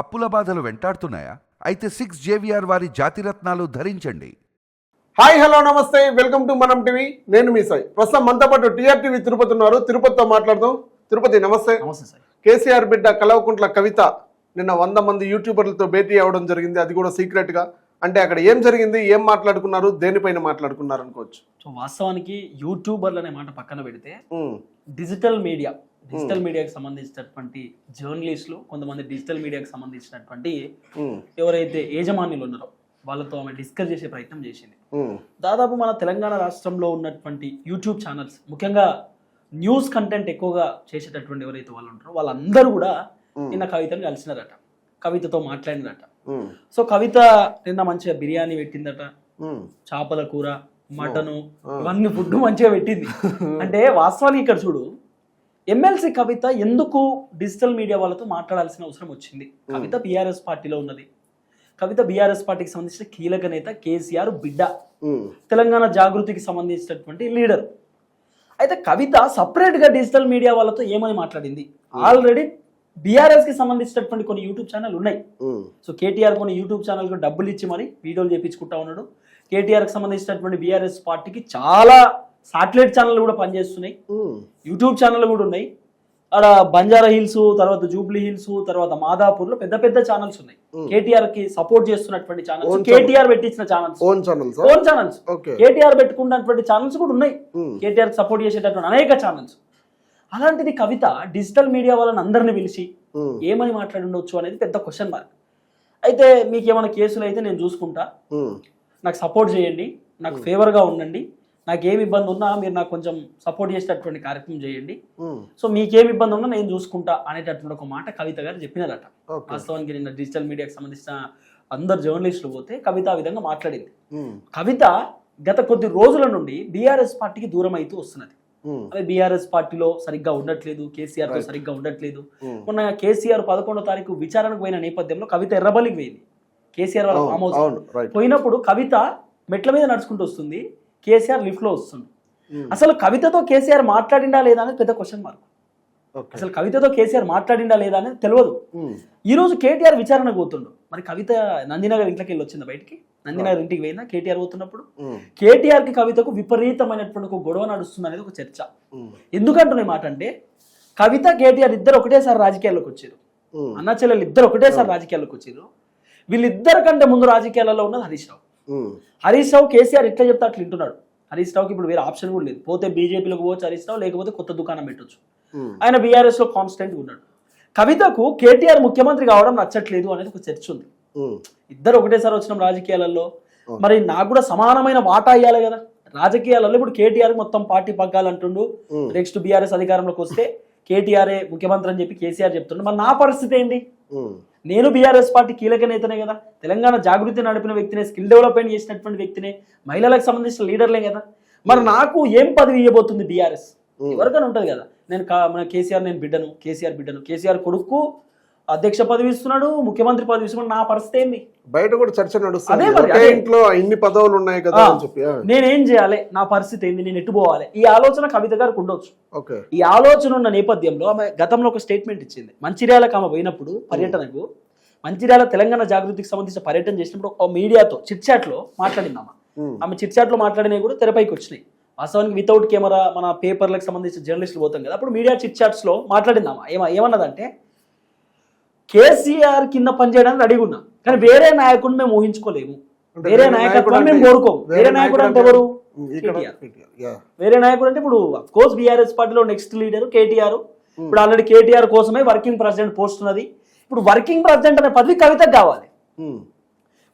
అప్పుల బాధలు వెంటాడుతున్నాయా? అయితే సిక్స్ జేవిఆర్ వారి జాతిరత్నాలు ధరించండి. హాయ్ హలో నమస్తే. Welcome to Manam TV. నేను మీ సాయి. ప్రస్తుతం మనతో పాటు టీఆర్ టీవీ తిరుపతి ఉన్నారు. తిరుపతితో మాట్లాడదాం. తిరుపతి నమస్తే. నమస్తే సార్ కేసీఆర్ బిడ్డ కలవకుంట్ల కవిత నిన్న వంద మంది యూట్యూబర్లతో భేటీ అవ్వడం జరిగింది. అది కూడా సీక్రెట్గా అంటే అక్కడ ఏం జరిగింది? ఏం మాట్లాడుకున్నారు? దేనిపైన మాట్లాడుకున్నారు అనుకోవచ్చు. సో వాస్తవానికి యూట్యూబర్లు అనే మాట పక్కన పెడితే డిజిటల్ మీడియా డిజిటల్ మీడియాకి సంబంధించినటువంటి జర్నలిస్టులు కొంతమంది డిజిటల్ మీడియాకి సంబంధించినటువంటి ఎవరైతే యజమానులు ఉన్నారో వాళ్ళతో ఆమె డిస్కస్ చేసే ప్రయత్నం చేసింది. దాదాపు మన తెలంగాణ రాష్ట్రంలో ఉన్నటువంటి యూట్యూబ్ ఛానల్స్ ముఖ్యంగా న్యూస్ కంటెంట్ ఎక్కువగా చేసేటటువంటి ఎవరైతే వాళ్ళు ఉంటారో వాళ్ళందరూ కూడా. నిన్న కవితను కలిసినారట. కవితతో మాట్లాడినారట. ఉమ్, సో కవిత నిన్న మంచిగా బిర్యానీ పెట్టిందట. చేపల కూర మటను ఇవన్నీ ఫుడ్ మంచిగా పెట్టింది. అంటే వాస్తవానికి ఇక్కడ చూడు ఎమ్మెల్సీ కవిత ఎందుకు డిజిటల్ మీడియా వాళ్ళతో మాట్లాడాల్సిన అవసరం వచ్చింది? కవిత బీఆర్ఎస్ పార్టీలో ఉన్నది. కవిత బీఆర్ఎస్ పార్టీకి సంబంధించిన కీలక నేత కేసీఆర్ బిడ్డ. తెలంగాణ జాగృతికి సంబంధించినటువంటి లీడర్. అయితే కవిత సపరేట్గా డిజిటల్ మీడియా వాళ్ళతో ఏమని మాట్లాడింది? ఆల్రెడీ బీఆర్ఎస్కి సంబంధించినటువంటి కొన్ని యూట్యూబ్ ఛానల్ ఉన్నాయి. సో కేటీఆర్ కొన్ని యూట్యూబ్ ఛానల్కి డబ్బులు ఇచ్చి మరి వీడియోలు చేపించుకుంటా ఉన్నాడు. కేటీఆర్కి సంబంధించినటువంటి బీఆర్ఎస్ పార్టీకి చాలా సాటిలైట్ ఛానళ్ళు కూడా పనిచేస్తున్నాయి. యూట్యూబ్ ఛానల్ కూడా ఉన్నాయి. అక్కడ బంజారా హిల్స్ తర్వాత జూబ్లీ హిల్స్ తర్వాత మాదాపూర్లో పెద్ద పెద్ద ఛానల్స్ ఉన్నాయి. కేటీఆర్కి సపోర్ట్ చేస్తున్నటువంటి ఛానల్స్. కేటీఆర్ పెట్టించిన channels. Own channels own channels KTR పెట్టుకున్నటువంటి ఛానల్స్ కూడా ఉన్నాయి. కేటీఆర్ సపోర్ట్ చేసేటటువంటి అనేక ఛానల్స్. అలాంటిది కవిత డిజిటల్ మీడియా వాళ్ళని అందరిని పిలిచి ఏమని మాట్లాడి ఉండొచ్చు అనేది పెద్ద క్వశ్చన్ మార్క్ అయితే మీకు ఏమైనా కేసులు అయితే నేను చూసుకుంటా. నాకు సపోర్ట్ చేయండి. నాకు ఫేవర్గా ఉండండి. నాకు ఏమి ఇబ్బంది ఉన్నా మీరు నాకు కొంచెం సపోర్ట్ చేసేటటువంటి కార్యక్రమం చేయండి. సో మీకేమి ఇబ్బంది ఉన్నా నేను చూసుకుంటా అనేటటువంటి ఒక మాట కవిత గారు చెప్పినారట. వాస్తవానికి నిన్న డిజిటల్ మీడియాకి సంబంధించిన అందరు జర్నలిస్టులు పోతే కవిత ఆ విధంగా మాట్లాడింది. కవిత గత కొద్ది రోజుల నుండి బీఆర్ఎస్ పార్టీకి దూరం అవుతూ వస్తున్నది. అదే బీఆర్ఎస్ పార్టీలో సరిగ్గా ఉండట్లేదు కేసీఆర్తో సరిగ్గా ఉండట్లేదు. మొన్న కేసీఆర్ పదకొండో తారీఖు విచారణకు పోయిన నేపథ్యంలో కవిత ఎర్రబలికి పోయింది. కేసీఆర్ వాళ్ళ ఫామ్ హౌస్ పోయినప్పుడు కవిత మెట్ల మీద నడుచుకుంటూ వస్తుంది. కేసీఆర్ లిఫ్ట్లో వస్తుంది. ఉమ్, అసలు కవితతో కేసీఆర్ మాట్లాడిండా లేదా అనేది పెద్ద క్వశ్చన్ మార్క్ అసలు కవితతో కేసీఆర్ మాట్లాడిండా లేదా అనేది తెలియదు ఉమ్, ఈ రోజు కేటీఆర్ విచారణకు పోతుండు. మరి కవిత నందినగర్ ఇంట్లోకి వెళ్ళి వచ్చింది బయటికి? నందినగర్ ఇంటికి పోయిందా? కేటీఆర్ పోతున్నప్పుడు? ఉమ్, కేటీఆర్కి కవితకు విపరీతమైనటువంటి ఒక గొడవ నడుస్తుంది అనేది ఒక చర్చ. ఎందుకంటున్నా మాట అంటే కవిత కేటీఆర్ ఇద్దరు ఒకటేసారి రాజకీయాల్లోకి వచ్చారు. అన్న చెల్లెలు ఇద్దరు ఒకటేసారి రాజకీయాల్లోకి వచ్చారు. వీళ్ళిద్దరి కంటే ముందు రాజకీయాలలో ఉన్నది హరీష్ రావు. హరీష్ రావు కేసీఆర్ ఎట్లా చెప్తే అట్లా వింటున్నాడు. హరీష్ రావుకి ఇప్పుడు వేరే ఆప్షన్ కూడా లేదు. పోతే బీజేపీలోకి పోవచ్చు హరీష్ రావు లేకపోతే కొత్త దుకాణం పెట్టొచ్చు. ఉమ్, ఆయన బీఆర్ఎస్లో కాన్స్టెంట్ ఉన్నాడు. కవితకు కేటీఆర్ ముఖ్యమంత్రి కావడం నచ్చట్లేదు అనేది ఒక చర్చ ఉంది. ఉమ్, ఇద్దరు ఒకటేసారి వచ్చిన రాజకీయాలలో. మరి నాకు కూడా సమానమైన వాటా ఇవ్వాలి కదా. రాజకీయాలలో ఇప్పుడు కేటీఆర్ మొత్తం పార్టీ పగ్గాలంటుండు. నెక్స్ట్ బీఆర్ఎస్ అధికారంలోకి వస్తే కేటీఆర్ఏ ముఖ్యమంత్రి అని చెప్పి కేసీఆర్ చెప్తుండు. మరి నా పరిస్థితి ఏంటి? నేను బీఆర్ఎస్ పార్టీ కీలక నేతనే కదా. తెలంగాణ జాగృతి నడిపిన వ్యక్తినే స్కిల్ డెవలప్మెంట్ చేసినటువంటి వ్యక్తినే మహిళలకు సంబంధించిన లీడర్లే కదా. మరి నాకు ఏం పదవి ఇవ్వబోతుంది బీఆర్ఎస్. ఎవరికైనా ఉంటుంది కదా. నేను మన కేసీఆర్ నేను బిడ్డను కేసీఆర్ బిడ్డను కేసీఆర్ కొడుకు అధ్యక్ష పదవి ఇస్తున్నాడు ముఖ్యమంత్రి పదవి ఇస్తున్నాడు నా పరిస్థితి ఏంది? బయట కూడా చర్చ నడుస్తుంది. ఇంట్లో ఇన్ని పదవులు ఉన్నాయి కదా. అని చెప్పి నేనేం చేయాలి? నా పరిస్థితి ఏంది? నేను ఎటు పోవాలి? ఈ ఆలోచన కవిత గారికి ఉండొచ్చు. ఈ ఆలోచన ఉన్న నేపథ్యంలో ఆమె గతంలో ఒక స్టేట్మెంట్ ఇచ్చింది. మంచిర్యాలకు ఆమె పోయినప్పుడు పర్యటనకు మంచిర్యాల తెలంగాణ జాగృతికి సంబంధించిన పర్యటన చేసినప్పుడు ఒక మీడియాతో చిట్చాట్లో మాట్లాడింది ఆమె. ఆమె చిట్చాట్లో మాట్లాడినవి కూడా తెరపైకి వచ్చినాయి. వాస్తవానికి వితౌట్ కెమెరా మన పేపర్లకు సంబంధించిన జర్నలిస్టులు పోతాం కదా అప్పుడు మీడియా చిట్చాట్స్లో మాట్లాడింది ఆమె. ఏమ ఏమన్నదంటే కేసీఆర్ కింద పనిచేయడానికి రెడీగా ఉన్నా. కానీ వేరే నాయకుడిని మేము ఊహించుకోలేము. అంటే వేరే నాయకత్వాన్ని మేము కోరుకోము. వేరే నాయకుడు అంటే ఎవరు. వేరే నాయకుడు అంటే ఇప్పుడు కోర్స్ బీఆర్ఎస్ పార్టీలో నెక్స్ట్ లీడర్ కేటీఆర్. ఇప్పుడు ఆల్రెడీ కేటీఆర్ కోసమే వర్కింగ్ ప్రెసిడెంట్ పోస్ట్ ఉన్నది. ఇప్పుడు వర్కింగ్ ప్రెసిడెంట్ అనే పదవి కవితకు కావాలి. ఉమ్,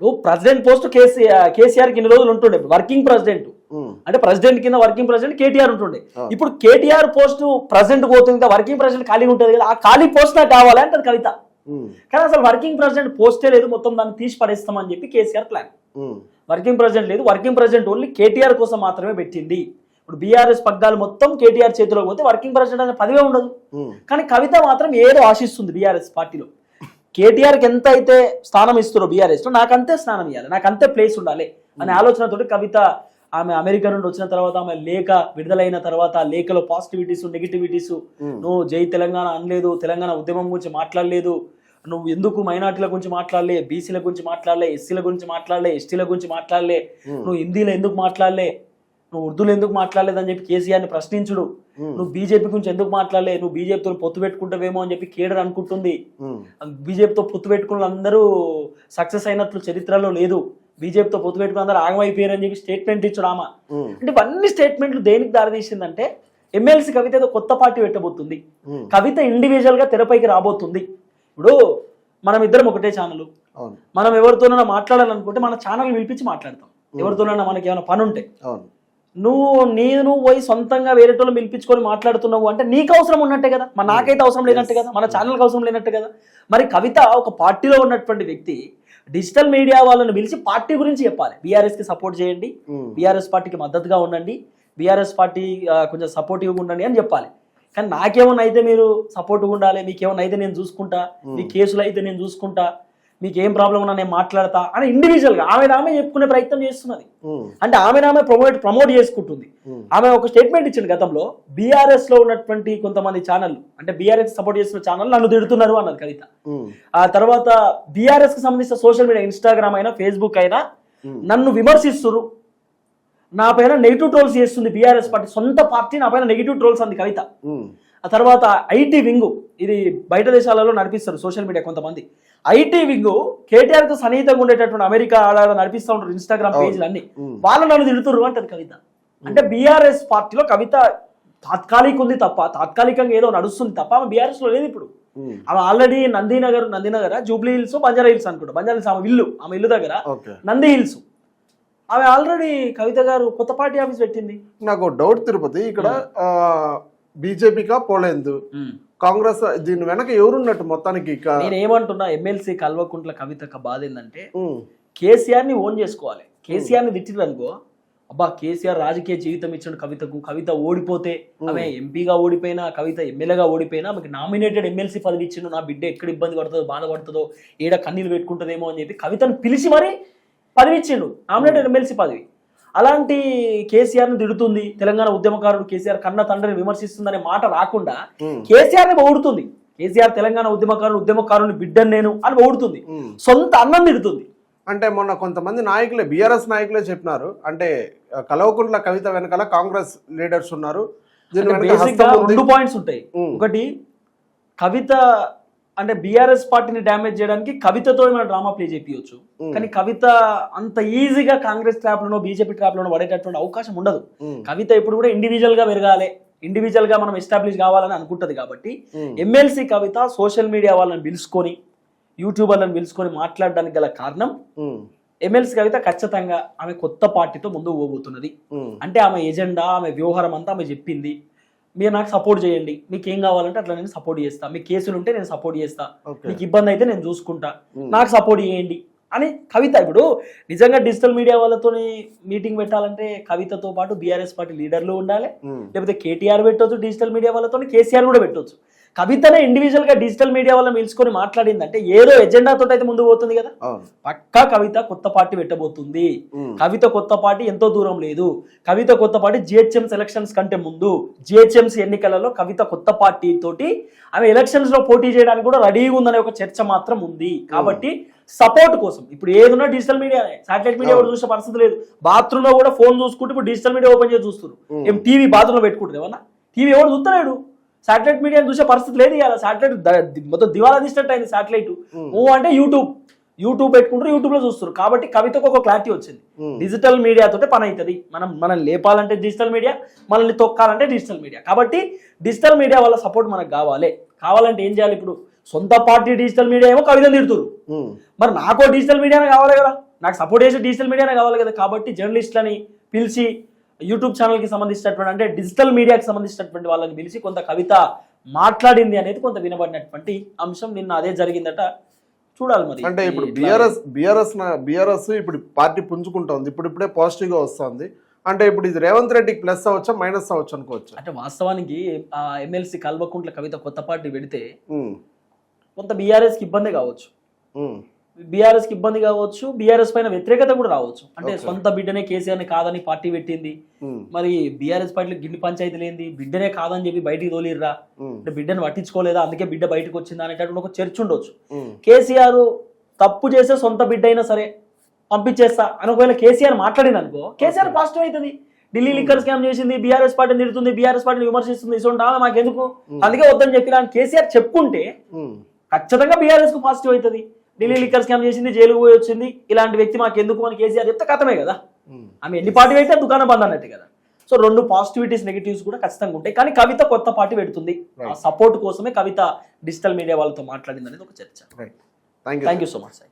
ఇప్పుడు ప్రెసిడెంట్ పోస్ట్ కేసీఆర్ కేసీఆర్కి ఇన్ని రోజులు ఉంటుండే. వర్కింగ్ ప్రెసిడెంట్ ఉమ్, అంటే ప్రెసిడెంట్ కింద వర్కింగ్ ప్రెసిడెంట్ కేటీఆర్ ఉంటుండే. ఇప్పుడు కేటీఆర్ పోస్ట్ ప్రెసిడెంట్ పోతుంది వర్కింగ్ ప్రెసిడెంట్ ఖాళీ ఉంటుంది కదా ఆ ఖాళీ పోస్ట్ నాకు కావాలి అంటది కవిత. కానీ అసలు వర్కింగ్ ప్రెసిడెంట్ పోస్టే లేదు మొత్తం దాన్ని తీసి పడేస్తామని చెప్పి కేసీఆర్ ప్లాన్ వర్కింగ్ ప్రెసిడెంట్ లేదు వర్కింగ్ ప్రెసిడెంట్ ఓన్లీ కేటీఆర్ కోసం మాత్రమే పెట్టింది. ఇప్పుడు బీఆర్ఎస్ పగ్గాలు మొత్తం కేటీఆర్ చేతిలోకి పోతే వర్కింగ్ ప్రెసిడెంట్ అనే పదవే ఉండదు. కానీ కవిత మాత్రం ఏదో ఆశిస్తుంది బీఆర్ఎస్ పార్టీలో. కేటీఆర్కి ఎంత అయితే స్థానం ఇస్తారో బీఆర్ఎస్లో నాకు అంతే స్థానం ఇవ్వాలి నాకు అంతే ప్లేస్ ఉండాలి అనే ఆలోచనతోటి కవిత ఆమె అమెరికా నుండి వచ్చిన తర్వాత ఆమె లేఖ విడుదలైన తర్వాత లేఖలో పాజిటివిటీస్ నెగిటివిటీస్ నువ్వు జై తెలంగాణ అనలేదు తెలంగాణ ఉద్యమం గురించి మాట్లాడలేదు నువ్వు ఎందుకు మైనార్టీల గురించి మాట్లాడలే బీసీల గురించి మాట్లాడలే ఎస్సీల గురించి మాట్లాడలే ఎస్టీల గురించి మాట్లాడలే? నువ్వు హిందీలో ఎందుకు మాట్లాడలే? నువ్వు ఉర్దూలో ఎందుకు మాట్లాడలేదని చెప్పి కేసీఆర్ని ప్రశ్నించుడు. నువ్వు బీజేపీ గురించి ఎందుకు మాట్లాడలే? నువ్వు బీజేపీతో పొత్తు పెట్టుకుంటావేమో అని చెప్పి కేడర్ అనుకుంటుంది. బీజేపీతో పొత్తు పెట్టుకున్న అందరూ సక్సెస్ అయినట్లు చరిత్రలో లేదు. బీజేపీతో పొత్తు పెట్టుకున్న అందరూ ఆగమైపోయారని చెప్పి స్టేట్మెంట్ ఇచ్చుడు ఆమె అంటే ఇవన్నీ స్టేట్మెంట్లు దేనికి దారితీసిందంటే ఎమ్మెల్సీ కవిత ఏదో కొత్త పార్టీ పెట్టబోతుంది. కవిత ఇండివిజువల్గా తెరపైకి రాబోతుంది. ఇప్పుడు మనం ఇద్దరం ఒకటే ఛానల్ మనం ఎవరితోనైనా మాట్లాడాలనుకుంటే మన ఛానల్ పిలిపించి మాట్లాడతాం. ఎవరితోనైనా మనకి ఏమైనా పని ఉంటే నువ్వు నేను పోయి సొంతంగా వేరే వాళ్ళు పిలిపించుకొని మాట్లాడుతున్నావు అంటే నీకు అవసరం ఉన్నట్టే కదా. మన నాకైతే అవసరం లేనట్టు కదా. మన ఛానల్కి అవసరం లేనట్టు కదా. మరి కవిత ఒక పార్టీలో ఉన్నటువంటి వ్యక్తి డిజిటల్ మీడియా వాళ్ళని పిలిచి పార్టీ గురించి చెప్పాలి. బీఆర్ఎస్కి సపోర్ట్ చేయండి బీఆర్ఎస్ పార్టీకి మద్దతుగా ఉండండి. బీఆర్ఎస్ పార్టీ కొంచెం సపోర్టివ్గా ఉండండి అని చెప్పాలి. కానీ నాకేమన్నా అయితే మీరు సపోర్ట్గా ఉండాలి మీకేమన్నా అయితే నేను చూసుకుంటా మీ కేసులు అయితే నేను చూసుకుంటా మీకు ఏం ప్రాబ్లం ఉన్నా నేను మాట్లాడతా అని ఇండివిజువల్గా ఆమె ఆమె చెప్పుకునే ప్రయత్నం చేస్తున్నది. అంటే ఆమె ఆమె ప్రమోట్ ప్రమోట్ చేసుకుంటుంది. ఆమె ఒక స్టేట్మెంట్ ఇచ్చింది గతంలో బీఆర్ఎస్లో ఉన్నటువంటి కొంతమంది ఛానల్ అంటే బీఆర్ఎస్ సపోర్ట్ చేస్తున్న ఛానల్ నన్ను తిడుతున్నారు అన్నది కవిత. ఆ తర్వాత బీఆర్ఎస్కి సంబంధించిన సోషల్ మీడియా ఇన్స్టాగ్రామ్ అయినా ఫేస్బుక్ అయినా. నన్ను విమర్శిస్తున్నారు నా పైన నెగిటివ్ ట్రోల్స్ చేస్తుంది బీఆర్ఎస్ పార్టీ. సొంత పార్టీ నా పైన నెగిటివ్ ట్రోల్స్ అంది కవిత. ఆ తర్వాత ఐటీ వింగ్ ఇది బయట దేశాలలో నడిపిస్తారు సోషల్ మీడియా కొంతమంది. ఐటీ వింగ్ కేటీఆర్కు సన్నిహితంగా ఉండేటటువంటి అమెరికా ఆడ నడిపిస్తూ ఉంటారు ఇన్స్టాగ్రామ్ పేజీలు అన్ని. వాళ్ళు నన్ను తిడుతుర్రు అంటది కవిత. అంటే బీఆర్ఎస్ పార్టీలో కవిత తాత్కాలిక ఉంది తప్ప తాత్కాలికంగా ఏదో నడుస్తుంది తప్ప ఆమె బీఆర్ఎస్లో లేదు ఇప్పుడు. ఆమె already Nandinagar Nandinagar Jubilee Hills Banjara Hills అనుకుంటా. బంజారా హిల్స్ ఆమె ఇల్లు ఆమె ఇల్లు దగ్గర. నంది హిల్స్. ఆమె ఆల్రెడీ కవిత గారు కొత్త పార్టీ ఆఫీస్ పెట్టింది. నాకు డౌట్ తిరుపతి ఇక్కడ బీజేపీకా పోలేదు? కాంగ్రెస్ దీని వెనక ఎవరున్నట్టు మొత్తానికి నేను ఏమంటున్నా ఎమ్మెల్సీ కల్వకుంట్ల కవిత బాధ ఏంటంటే కేసీఆర్ని ఓన్ చేసుకోవాలి. కేసీఆర్ని తిట్టిరు అనుకో అబ్బా కేసీఆర్ రాజకీయ జీవితం ఇచ్చిన కవితకు కవిత ఓడిపోతే ఆమె ఎంపీగా ఓడిపోయినా కవిత ఎమ్మెల్యేగా ఓడిపోయినా ఆమెకి నామినేటెడ్ ఎమ్మెల్సీ పదవి ఇచ్చిండు నా బిడ్డ ఎక్కడ ఇబ్బంది పడుతుందో బాధపడుతుందో ఏడ కన్నీళ్ళు పెట్టుకుంటుందేమో అని చెప్పి కవితను పిలిచి మరీ పదవి ఇచ్చిండు నామినేటెడ్ ఎమ్మెల్సీ పదవి. అలాంటి కేసీఆర్ని తిడుతుంది తెలంగాణ ఉద్యమకారుడు కేసీఆర్ కన్న తండ్రిని విమర్శిస్తుందనే మాట రాకుండా ఉమ్, కేసీఆర్ని పొగుడుతుంది. కేసీఆర్ తెలంగాణ ఉద్యమకారుడు ఉద్యమకారుని బిడ్డను నేను అని పొగుడుతుంది. ఉమ్. సొంత అన్నం తిడుతుంది. అంటే మొన్న కొంతమంది నాయకులే బీఆర్ఎస్ నాయకులే చెప్పినారు. అంటే ఆ, కల్వకుంట్ల కవిత వెనకాల కాంగ్రెస్ లీడర్స్ ఉన్నారు. రెండు పాయింట్స్ ఉంటాయి. ఒకటి కవిత అంటే బీఆర్ఎస్ పార్టీని డ్యామేజ్ చేయడానికి కవితతో మనం డ్రామా ప్లే చేపించవచ్చు ఉమ్. కానీ కవిత అంత ఈజీగా కాంగ్రెస్ ట్రాప్ లోనో బీజేపీ ట్రాప్ లోనో పడేటటువంటి అవకాశం ఉండదు. కవిత ఇప్పుడు కూడా ఇండివిజువల్గా పెరగాలి. ఇండివిజువల్గా మనం ఎస్టాబ్లిష్ కావాలని అనుకుంటది కాబట్టి ఎమ్మెల్సీ కవిత సోషల్ మీడియా వాళ్ళని పిలుచుకొని యూట్యూబర్లను పిలుచుకొని మాట్లాడడానికి గల కారణం ఎమ్మెల్సీ కవిత ఖచ్చితంగా ఆమె కొత్త పార్టీతో ముందుకు పోబోతున్నది. అంటే ఆమె ఎజెండా ఆమె వ్యవహారం అంతా ఆమె చెప్పింది. మీరు నాకు సపోర్ట్ చేయండి. మీకు ఏం కావాలంటే అట్లా నేను సపోర్ట్ చేస్తా. మీ కేసులు ఉంటే నేను సపోర్ట్ చేస్తా. మీకు ఇబ్బంది అయితే నేను చూసుకుంటా. నాకు సపోర్ట్ చేయండి. అని కవిత ఇప్పుడు నిజంగా డిజిటల్ మీడియా వాళ్ళతోని మీటింగ్ పెట్టాలంటే కవితతో పాటు బీఆర్ఎస్ పార్టీ లీడర్లు ఉండాలి. లేకపోతే కేటీఆర్ పెట్టవచ్చు డిజిటల్ మీడియా వాళ్ళతో కేసీఆర్ కూడా పెట్టవచ్చు కవితనే ఇండివిజువల్గా డిజిటల్ మీడియా వాళ్ళని పిలుచుకొని మాట్లాడిందంటే ఏదో ఎజెండాతో అయితే ముందు పోతుంది కదా? పక్కా కవిత కొత్త పార్టీ పెట్టబోతుంది. కవిత కొత్త పార్టీ ఎంతో దూరం లేదు. కవిత కొత్త పార్టీ జిహెచ్ఎం ఎలక్షన్స్ కంటే ముందు జిహెచ్ఎంసీ ఎన్నికలలో కవిత కొత్త పార్టీ తోటి ఆమె ఎలక్షన్స్లో పోటీ చేయడానికి కూడా రెడీగా ఉందనే ఒక చర్చ మాత్రం ఉంది. కాబట్టి సపోర్ట్ కోసం ఇప్పుడు ఏదున్నా డిజిటల్ మీడియా సాటిలైట్ మీడియా కూడా చూసే పరిస్థితి లేదు. బాత్రూమ్లో కూడా ఫోన్ చూసుకుంటే ఇప్పుడు డిజిటల్ మీడియా ఓపెన్ చేసి చూస్తున్నారు. ఏం టీవీ బాత్రూమ్లో పెట్టుకుంటారు ఏమన్నా టీవీ ఎవరు చూస్తలేడు. సాటిలైట్ మీడియా చూసే పరిస్థితి లేదు ఇవాళ. సాటిలైట్ మొత్తం దివాలా తీసినట్టు అయింది సాటిలైట్. ఓ అంటే యూట్యూబ్ యూట్యూబ్ పెట్టుకుంటారు యూట్యూబ్లో చూస్తారు కాబట్టి కవితకు ఒక క్లారిటీ వచ్చింది. డిజిటల్ మీడియా తోటే పని అవుతుంది మనం మనం లేపాలంటే డిజిటల్ మీడియా మనల్ని తొక్కాలంటే డిజిటల్ మీడియా కాబట్టి డిజిటల్ మీడియా వాళ్ళ సపోర్ట్ మనకు కావాలి. కావాలంటే ఏం చేయాలి ఇప్పుడు? సొంత పార్టీ డిజిటల్ మీడియా ఏమో కవితను తిడుతురు మరి నాకో డిజిటల్ మీడియానే కావాలి కదా. నాకు సపోర్ట్ చేసే డిజిటల్ మీడియానే కావాలి కదా. కాబట్టి జర్నలిస్టులని పిలిచి యూట్యూబ్ ఛానల్కి సంబంధించినటువంటి అంటే డిజిటల్ మీడియాకి సంబంధించినటువంటి వాళ్ళని పిలిచి కొంత కవిత మాట్లాడింది అనేది కొంత వినబడినటువంటి అంశం నిన్న అదే జరిగిందట. చూడాలి మరి. అంటే ఇప్పుడు బీఆర్ఎస్ బీఆర్ఎస్ బీఆర్ఎస్ ఇప్పుడు పార్టీ పుంజుకుంటోంది ఇప్పుడు ఇప్పుడే పాజిటివ్గా వస్తుంది. అంటే ఇప్పుడు ఇది రేవంత్ రెడ్డికి ప్లస్ అవ్వచ్చా మైనస్ అవ్వచ్చు అనుకోవచ్చు? అంటే వాస్తవానికి ఆ ఎమ్మెల్సీ కల్వకుంట్ల కవిత కొత్త పార్టీ పెడితే కొంత బీఆర్ఎస్కి ఇబ్బందే కావచ్చు. ఉమ్, బీఆర్ఎస్కి ఇబ్బంది కావచ్చు బీఆర్ఎస్ పైన వ్యతిరేకత కూడా రావచ్చు. అంటే సొంత బిడ్డనే కేసీఆర్ని కాదని పార్టీ పెట్టింది. మరి బీఆర్ఎస్ పార్టీలో గిన్ని పంచాయతీలు ఏంది? బిడ్డనే కాదని చెప్పి బయటికి తోలిర్రా? అంటే బిడ్డను పట్టించుకోలేదా? అందుకే బిడ్డ బయటకు వచ్చిందా అనేటటువంటి ఒక చర్చ ఉండొచ్చు. కేసీఆర్ తప్పు చేసే సొంత బిడ్డ అయినా సరే పంపించేస్తా అని ఒకవేళ కేసీఆర్ మాట్లాడింది అనుకో కేసీఆర్ పాజిటివ్ అవుతుంది. ఢిల్లీ లిక్కర్ స్కామ్ చేసింది బీఆర్ఎస్ పార్టీని తిడుతుంది బీఆర్ఎస్ పార్టీని విమర్శిస్తుంది. ఇటువంటి ఆమె మాకెందుకు? అందుకే వద్దని చెప్పిన కేసీఆర్ చెప్పుకుంటే ఖచ్చితంగా బీఆర్ఎస్కు పాజిటివ్ అవుతుంది. ఢిల్లీ లిక్కర్ స్కామ్ చేసింది జైలుకు పోయి వచ్చింది. ఇలాంటి వ్యక్తి మాకెందుకు అని కేసీఆర్ చెప్తే కథమే కదా. ఆమె ఎన్ని పార్టీ అయితే దుకాణం బంద్ అన్నట్టు కదా. సో రెండు పాజిటివిటీస్ నెగిటివ్స్ కూడా ఖచ్చితంగా ఉంటాయి. కానీ కవిత కొత్త పార్టీ పెడుతుంది. ఆ సపోర్ట్ కోసమే కవిత డిజిటల్ మీడియా వాళ్ళతో మాట్లాడింది అనేది ఒక చర్చ. Thank you so much sir